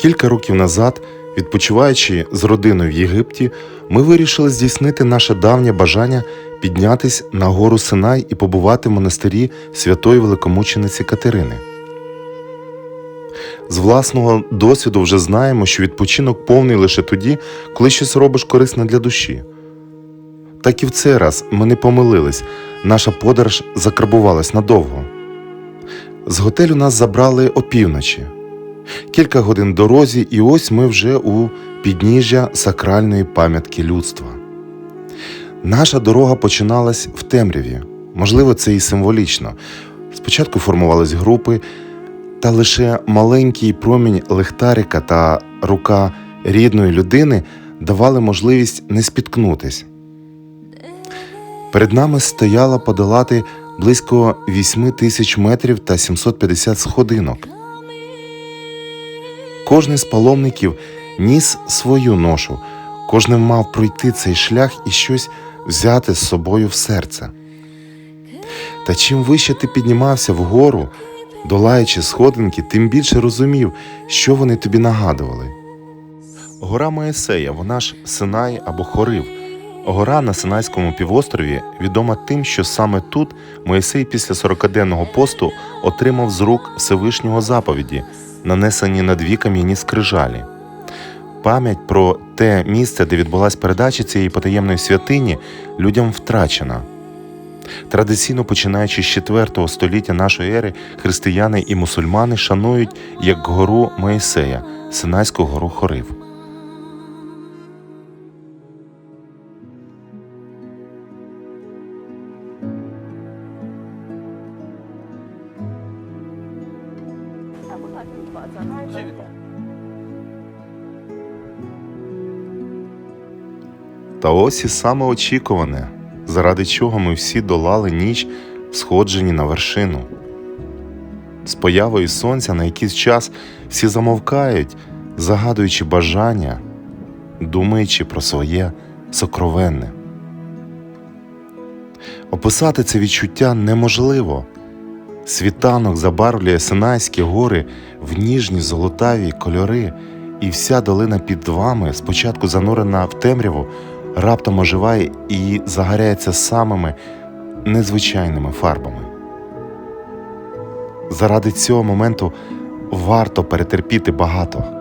Кілька років назад, відпочиваючи з родиною в Єгипті, ми вирішили здійснити наше давнє бажання піднятись на гору Синай і побувати в монастирі святої великомучениці Катерини. З власного досвіду вже знаємо, що відпочинок повний лише тоді, коли щось робиш корисне для душі. Так і в цей раз ми не помилились, наша подорож закарбувалась надовго. З готелю нас забрали опівночі. Кілька годин дорозі, і ось ми вже у підніжжя сакральної пам'ятки людства. Наша дорога починалась в темряві. Можливо, це і символічно. Спочатку формувались групи, та лише маленький промінь лихтарика та рука рідної людини давали можливість не спіткнутись. Перед нами стояло подолати близько 8 тисяч метрів та 750 сходинок. Кожний з паломників ніс свою ношу, кожен мав пройти цей шлях і щось взяти з собою в серце. Та чим вище ти піднімався вгору, долаючи сходинки, тим більше розумів, що вони тобі нагадували. Гора Моїсея, вона ж Синай або Хорив. Гора на Синайському півострові відома тим, що саме тут Моїсей після 40-денного посту отримав з рук Всевишнього заповіді, нанесені на дві кам'яні скрижалі. Пам'ять про те місце, де відбулась передача цієї потаємної святині, людям втрачена. Традиційно починаючи з 4 століття нашої ери, християни і мусульмани шанують як гору Моїсея, Синайську гору Хорив. Та ось і саме очікуване, заради чого ми всі долали ніч в сходженні на вершину. З появою сонця на якийсь час всі замовкають, загадуючи бажання, думаючи про своє сокровенне. Описати це відчуття неможливо. Світанок забарвлює Синайські гори в ніжні золотаві кольори, і вся долина під вами, спочатку занурена в темряву, раптом оживає і загоряється самими незвичайними фарбами. Заради цього моменту варто перетерпіти багато.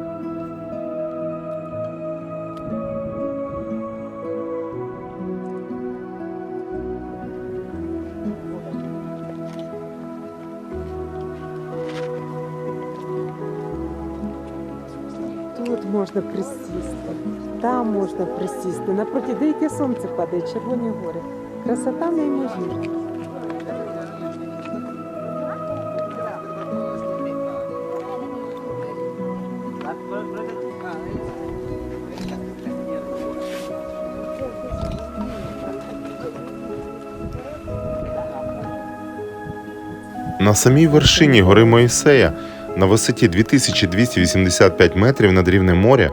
Можна присісти, там можна присісти. Напроти деяке сонце падає, червоні гори. Красота неймовірна. На самій вершині гори Моїсея на висоті 2285 метрів над рівнем моря,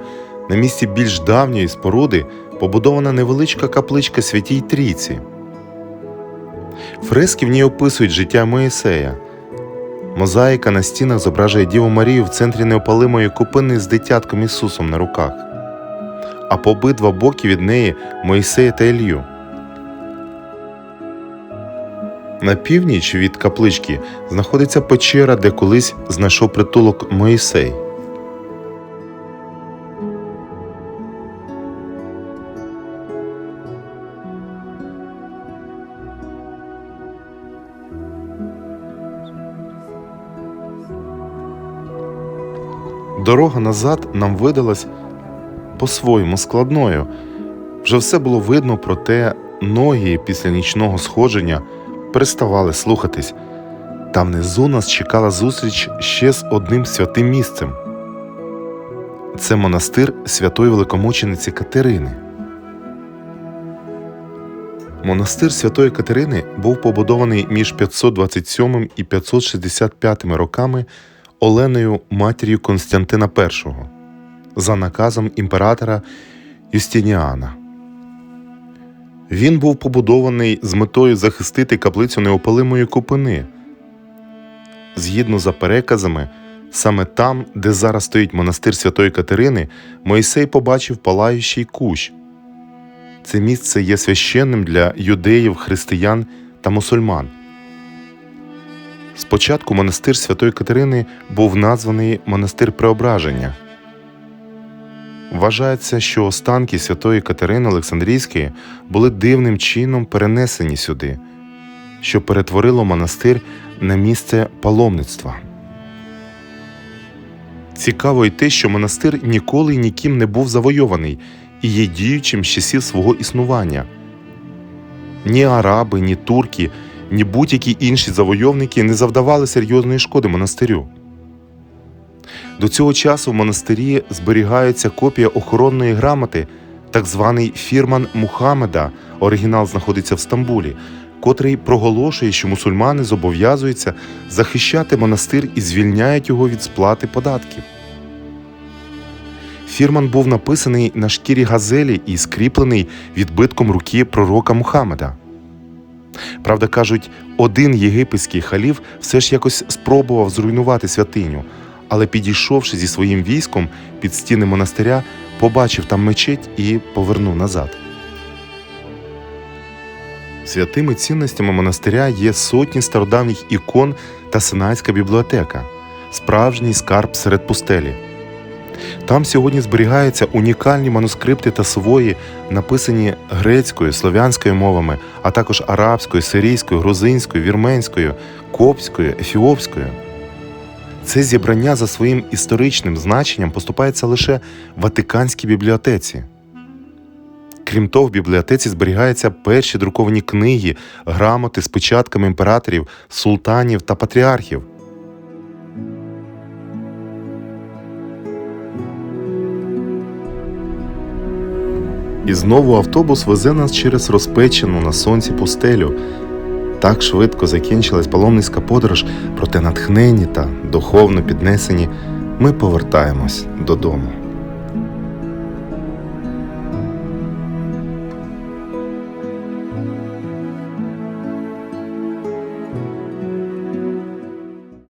на місці більш давньої споруди побудована невеличка капличка Святій Трійці. Фрески в ній описують життя Моїсея. Мозаїка на стінах зображує Діву Марію в центрі неопалимої купини з дитятком Ісусом на руках, а по обидва боки від неї Моїсея та Ілью. На північ від каплички знаходиться печера, де колись знайшов притулок Моїсей. Дорога назад нам видалась по-своєму складною. Вже все було видно, проте ноги після нічного сходження переставали слухатись. Там внизу нас чекала зустріч ще з одним святим місцем. Це монастир святої великомучениці Катерини. Монастир святої Катерини був побудований між 527 і 565 роками Оленою матір'ю Константина І за наказом імператора Юстиніана. Він був побудований з метою захистити каплицю неопалимої купини. Згідно за переказами, Саме там, де зараз стоїть монастир Святої Катерини, Мойсей побачив палаючий кущ. Це місце є священним для юдеїв, християн та мусульман. Спочатку монастир Святої Катерини був названий монастир Преображення. Вважається, що останки святої Катерини Олександрійської були дивним чином перенесені сюди, що перетворило монастир на місце паломництва. Цікаво й те, що монастир ніколи й ніким не був завойований і є діючим з часів свого існування. Ні араби, ні турки, ні будь-які інші завойовники не завдавали серйозної шкоди монастирю. До цього часу в монастирі зберігається копія охоронної грамоти, так званий фірман Мухаммеда, оригінал знаходиться в Стамбулі, котрий проголошує, що мусульмани зобов'язуються захищати монастир і звільняють його від сплати податків. Фірман був написаний на шкірі газелі і скріплений відбитком руки пророка Мухаммеда. Правда, кажуть, один єгипетський халіф все ж якось спробував зруйнувати святиню, але підійшовши зі своїм військом під стіни монастиря, побачив там мечеть і повернув назад. Святими цінностями монастиря є сотні стародавніх ікон та Синайська бібліотека, справжній скарб серед пустелі. Там сьогодні зберігаються унікальні манускрипти та свої, написані грецькою, слов'янською мовами, а також арабською, сирійською, грузинською, вірменською, коптською, ефіопською. Це зібрання за своїм історичним значенням поступається лише Ватиканській бібліотеці. Крім того, в бібліотеці зберігаються перші друковані книги, грамоти з печатками імператорів, султанів та патріархів. І знову автобус везе нас через розпечену на сонці пустелю. Так швидко закінчилась паломницька подорож, проте натхнені та духовно піднесені ми повертаємось додому.